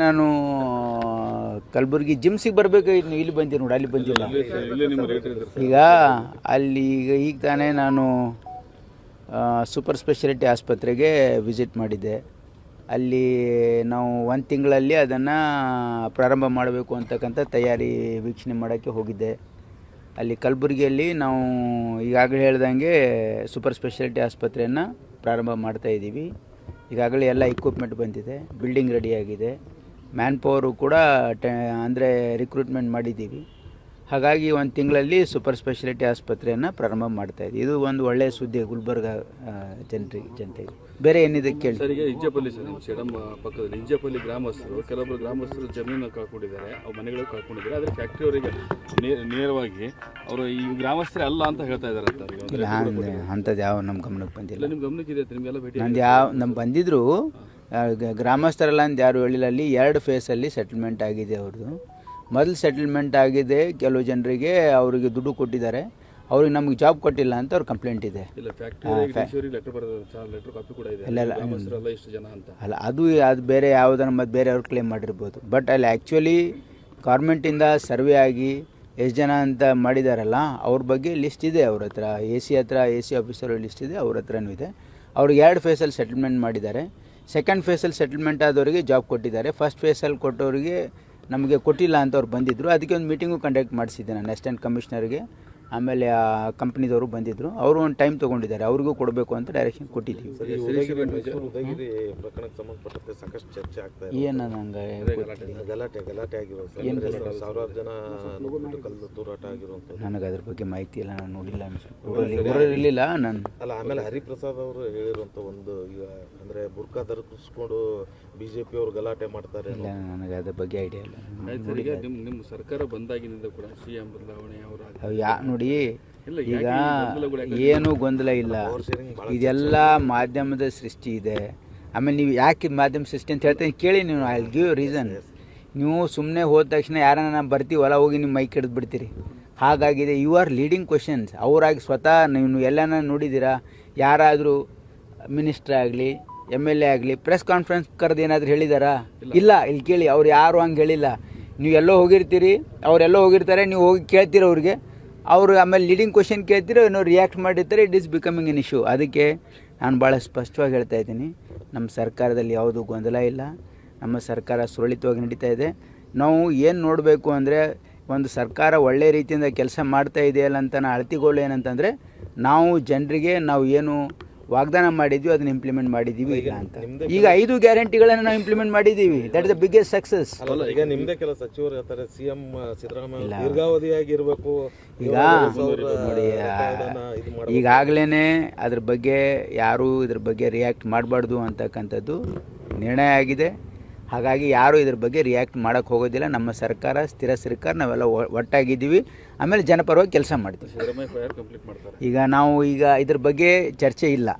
ನಾನು ಕಲಬುರಗಿ ಜಿಮ್ಸಿಗೆ ಬರಬೇಕು? ಇಲ್ಲಿ ಬಂದಿ ನೋಡಿ ಅಲ್ಲಿ ಬಂದಿಲ್ಲ ಈಗ ಅಲ್ಲಿ ಈಗ ಈಗ ತಾನೇ ನಾನು ಸೂಪರ್ ಸ್ಪೆಷಾಲಿಟಿ ಆಸ್ಪತ್ರೆಗೆ ವಿಸಿಟ್ ಮಾಡಿದ್ದೆ. ಅಲ್ಲಿ ನಾವು ಒಂದು ತಿಂಗಳಲ್ಲಿ ಅದನ್ನು ಪ್ರಾರಂಭ ಮಾಡಬೇಕು ಅಂತಕ್ಕಂಥ ತಯಾರಿ ವೀಕ್ಷಣೆ ಮಾಡೋಕ್ಕೆ ಹೋಗಿದ್ದೆ. ಅಲ್ಲಿ ಕಲಬುರಗಿಯಲ್ಲಿ ನಾವು ಈಗಾಗಲೇ ಹೇಳ್ದಂಗೆ ಸೂಪರ್ ಸ್ಪೆಷಾಲಿಟಿ ಆಸ್ಪತ್ರೆಯನ್ನು ಪ್ರಾರಂಭ ಮಾಡ್ತಾಯಿದ್ದೀವಿ ಈಗಾಗಲೇ ಎಲ್ಲ ಇಕ್ವಿಪ್ಮೆಂಟ್ ಬಂದಿದೆ ಬಿಲ್ಡಿಂಗ್ ರೆಡಿಯಾಗಿದೆ ಮ್ಯಾನ್ ಪವರು ಕೂಡ ಟೆ ಅಂದರೆ ರಿಕ್ರೂಟ್ಮೆಂಟ್ ಮಾಡಿದ್ದೀವಿ. ಹಾಗಾಗಿ ಒಂದು ತಿಂಗಳಲ್ಲಿ ಸೂಪರ್ ಸ್ಪೆಷಾಲಿಟಿ ಆಸ್ಪತ್ರೆಯನ್ನು ಪ್ರಾರಂಭ ಮಾಡ್ತಾ ಇದ್ದೀವಿ. ಇದು ಒಂದು ಒಳ್ಳೆಯ ಸುದ್ದಿ ಗುಲ್ಬರ್ಗ ಜನರಿಗೆ ಜನತೆಗೆ ಬೇರೆ ಏನಿದೆ ಕೇಳಿ. ಸರ್ ಈಗ ಇಂಜಪಲ್ಲಿ ಸರ್ ನಿಮ್ಮ ಪಕ್ಕದಲ್ಲಿ ಇಂಜಪಲ್ಲಿ ಗ್ರಾಮಸ್ಥರು ಕೆಲವೊಬ್ಬರು ಗ್ರಾಮಸ್ಥರು ಜಮೀನು ಕಳ್ಕೊಂಡಿದ್ದಾರೆ ಅವ್ರ ಮನೆಗಳು ಕಳ್ಕೊಂಡಿದ್ದಾರೆ ಆದರೆ ಫ್ಯಾಕ್ಟ್ರಿ ಅವರಿಗೆ ನೇರವಾಗಿ ಅವರು ಈ ಗ್ರಾಮಸ್ಥರೇ ಅಲ್ಲ ಅಂತ ಹೇಳ್ತಾ ಇದ್ದಾರೆ ಅಂತ ಇಲ್ಲ. ಅಂಥದ್ದು ಯಾವ ನಮ್ಮ ಗಮನಕ್ಕೆ ಬಂದಿಲ್ಲ. ನಿಮ್ಮ ಗಮನಕ್ಕೆ ಇದೆ ನಿಮಗೆಲ್ಲ ಭೇಟಿ ನಂದು ಯಾವ ನಮ್ಮ ಬಂದಿದ್ರು ಗ್ರಾಮಸ್ಥರೆಲ್ಲ ಅಂತ ಯಾರು ಹೇಳಿಲ್ಲ ಅಲ್ಲಿ ಎರಡು ಫೇಸಲ್ಲಿ ಸೆಟಲ್ಮೆಂಟ್ ಆಗಿದೆ ಅವ್ರದ್ದು ಮೊದಲು ಸೆಟಲ್ಮೆಂಟ್ ಆಗಿದೆ ಕೆಲವು ಜನರಿಗೆ ಅವರಿಗೆ ದುಡ್ಡು ಕೊಟ್ಟಿದ್ದಾರೆ. ಅವ್ರಿಗೆ ನಮಗೆ ಜಾಬ್ ಕೊಟ್ಟಿಲ್ಲ ಅಂತ ಅವ್ರ ಕಂಪ್ಲೇಂಟ್ ಇದೆ. ಅಲ್ಲ ಅದು ಅದು ಬೇರೆ ಯಾವುದನ್ನು ಮತ್ತು ಬೇರೆಯವ್ರು ಕ್ಲೇಮ್ ಮಾಡಿರ್ಬೋದು. ಬಟ್ ಅಲ್ಲಿ ಆ್ಯಕ್ಚುಲಿ ಗೌರ್ಮೆಂಟಿಂದ ಸರ್ವೆ ಆಗಿ ಎಷ್ಟು ಜನ ಅಂತ ಮಾಡಿದಾರಲ್ಲ ಅವ್ರ ಬಗ್ಗೆ ಲಿಸ್ಟ್ ಇದೆ ಅವ್ರ ಹತ್ರ. ಎ ಸಿ ಹತ್ರ ಎ ಸಿ ಆಫೀಸರ್ ಲಿಸ್ಟ್ ಇದೆ ಅವ್ರ ಹತ್ರನೂ ಇದೆ. ಅವ್ರಿಗೆ ಎರಡು ಫೇಸಲ್ಲಿ ಸೆಟಲ್ಮೆಂಟ್ ಮಾಡಿದ್ದಾರೆ. ಸೆಕೆಂಡ್ ಫೇಸಲ್ಲಿ ಸೆಟಲ್ಮೆಂಟ್ ಆದವರಿಗೆ ಜಾಬ್ ಕೊಟ್ಟಿದ್ದಾರೆ. ಫಸ್ಟ್ ಫೇಸಲ್ಲಿ ಕೊಟ್ಟವರಿಗೆ ನಮಗೆ ಕೊಟ್ಟಿಲ್ಲ ಅಂತ ಅವ್ರು ಬಂದಿದ್ದರು ಅದಕ್ಕೆ ಒಂದು ಮೀಟಿಂಗು ಕಂಡಕ್ಟ್ ಮಾಡಿಸಿದ್ದೆ ನಾನು ಅಸಿಸ್ಟೆಂಟ್ ಕಮಿಷನರ್ಗೆ ಆಮೇಲೆ ಆ ಕಂಪ್ನಿದವರು ಬಂದಿದ್ರು. ಅವರು ಒಂದು ಟೈಮ್ ತಗೊಂಡಿದ್ದಾರೆ. ಅವ್ರಿಗೂ ಕೊಡಬೇಕು ಅಂತ ಡೈರೆಕ್ಷನ್ ಕೊಟ್ಟಿದ್ದೀವಿ. ಏನು ನಂಗೆ ಗೊತ್ತಿಲ್ಲ. ಗಲಾಟೆ ಗಲಾಟೆ ಆಗಿರೋ ಸರ್. ಅಂದ್ರೆ ಸಾವಿರಾರು ಜನ ನುಗ್ಗಿಬಿಟ್ಟು ಕಲ್ಲು ತೂರಾಟ ಆಗಿರುವಂಥದ್ದು. ನನಗೆ ಅದ್ರ ಬಗ್ಗೆ ಮಾಹಿತಿ ಇಲ್ಲ ನಾನು ನೋಡಿಲ್ಲ ಇರಲಿಲ್ಲ ನಾನು ಅಲ್ಲ ಆಮೇಲೆ ಹರಿಪ್ರಸಾದ್ ಅವರು ಹೇಳಿರುವಂತ ಒಂದು ಈಗ ಅಂದ್ರೆ ಬುರ್ಕಾ ಧರಿಸ್ಕೊಂಡು ಬಿಜೆಪಿ ಅವರು ಗಲಾಟೆ ಮಾಡ್ತಾರೆ ಇಲ್ಲ ನನಗೆ ಅದ್ರ ಬಗ್ಗೆ ಐಡಿಯಾ ಇಲ್ಲ. ನಿಮ್ಮ ನಿಮ್ಮ ಸರ್ಕಾರ ಬಂದಾಗಿನಿಂದ ಕೂಡ ಸಿ ಎಂ ಬದಲಾವಣೆ ಅವರ ಅವು ಯಾ ನೋಡಿ ಇಲ್ಲ, ಈಗ? ಏನು ಗೊಂದಲ ಇಲ್ಲ. ಇದೆಲ್ಲ ಮಾಧ್ಯಮದ ಸೃಷ್ಟಿ ಇದೆ. ಆಮೇಲೆ ನೀವು ಯಾಕೆ ಮಾಧ್ಯಮ ಸೃಷ್ಟಿ ಅಂತ ಹೇಳ್ತೀನಿ ಕೇಳಿ ನೀವು ಐ ಗಿವ್ ರೀಸನ್ ನೀವು ಸುಮ್ಮನೆ ಹೋದ ತಕ್ಷಣ ಯಾರನ್ನ ನಾನು ಬರ್ತೀವಿ ಹೊಲ ಹೋಗಿ ನಿಮ್ಮ ಮೈಕ್ ಹಿಡಿದು ಬಿಡ್ತೀರಿ. ಹಾಗಾಗಿದೆ ಯು ಆರ್ ಲೀಡಿಂಗ್ ಕ್ವಶನ್ಸ್ ಅವರಾಗಿ ಸ್ವತಃ ನೀವು ಎಲ್ಲನ ನೋಡಿದ್ದೀರಾ? ಯಾರಾದರೂ ಮಿನಿಸ್ಟ್ರ್ ಆಗಲಿ ಎಂ ಎಲ್ ಎ ಆಗಲಿ ಪ್ರೆಸ್ ಕಾನ್ಫರೆನ್ಸ್ ಕರೆದು ಏನಾದರೂ ಹೇಳಿದಾರಾ? ಇಲ್ಲ. ಇಲ್ಲಿ ಕೇಳಿ ಅವ್ರು ಯಾರು ಹಂಗೆ ಹೇಳಿಲ್ಲ. ನೀವು ಎಲ್ಲೋ ಹೋಗಿರ್ತೀರಿ ಅವರೆಲ್ಲೋ ಹೋಗಿರ್ತಾರೆ ನೀವು ಹೋಗಿ ಕೇಳ್ತೀರ ಅವ್ರಿಗೆ. ಅವರು ಆಮೇಲೆ ಲೀಡಿಂಗ್ ಕ್ವಶನ್ ಕೇಳ್ತಿರೋ ಏನೋ ರಿಯಾಕ್ಟ್ ಮಾಡಿರ್ತಾರೆ it is becoming an issue ಅದಕ್ಕೆ ನಾನು ಭಾಳ ಸ್ಪಷ್ಟವಾಗಿ ಹೇಳ್ತಾ ಇದ್ದೀನಿ. ನಮ್ಮ ಸರ್ಕಾರದಲ್ಲಿ ಯಾವುದೂ ಗೊಂದಲ ಇಲ್ಲ. ನಮ್ಮ ಸರ್ಕಾರ ಸುರಳಿತವಾಗಿ ನಡೀತಾ ಇದೆ. ನಾವು ಏನು ನೋಡಬೇಕು ಅಂದರೆ, ಒಂದು ಸರ್ಕಾರ ಒಳ್ಳೆ ರೀತಿಯಿಂದ ಕೆಲಸ ಮಾಡ್ತಾ ಇದೆಯಲ್ಲ ಅಂತ ಅಳತಿಗೋಲು ಏನಂತಂದರೆ, ನಾವು ಜನರಿಗೆ ನಾವು ಏನು ವಾಗ್ದಾನ ಮಾಡಿದ್ವಿ ಅದನ್ನ ಇಂಪ್ಲಿಮೆಂಟ್ ಮಾಡಿದ್ದೀವಿ ಇಲ್ಲ ಅಂತ. ಈಗ ಐದು ಗ್ಯಾರಂಟಿಗಳನ್ನು ನಾವು ಇಂಪ್ಲಿಮೆಂಟ್ ಮಾಡಿದ್ದೀವಿ that is the biggest success ಈಗ ನಿಮ್ದೇ ಕೆಲ ಸಚಿವರು ಹೇಳ್ತಾರೆ ಸಿಎಂ ಸಿದ್ದರಾಮಯ್ಯ ದೀರ್ಘಾವಧಿಯಾಗಿ ಇರಬೇಕು ಈಗ ನೋಡಿ ಈಗಾಗಲೇ ಅದ್ರ ಬಗ್ಗೆ ಯಾರು ಇದ್ರ ಬಗ್ಗೆ ರಿಯಾಕ್ಟ್ ಮಾಡಬಾರ್ದು ಅಂತಕ್ಕಂಥದ್ದು ನಿರ್ಣಯ ಆಗಿದೆ. ಹಾಗಾಗಿ ಯಾರೂ ಇದ್ರ ಬಗ್ಗೆ ರಿಯಾಕ್ಟ್ ಮಾಡೋಕ್ಕೆ ಹೋಗೋದಿಲ್ಲ. ನಮ್ಮ ಸರ್ಕಾರ ಸ್ಥಿರ ಸರ್ಕಾರ ನಾವೆಲ್ಲ ಒಟ್ಟಾಗಿದ್ದೀವಿ. ಆಮೇಲೆ ಜನಪರವಾಗಿ ಕೆಲಸ ಮಾಡ್ತೀವಿ. ಈಗ ನಾವು ಈಗ ಇದ್ರ ಬಗ್ಗೆ ಚರ್ಚೆ ಇಲ್ಲ.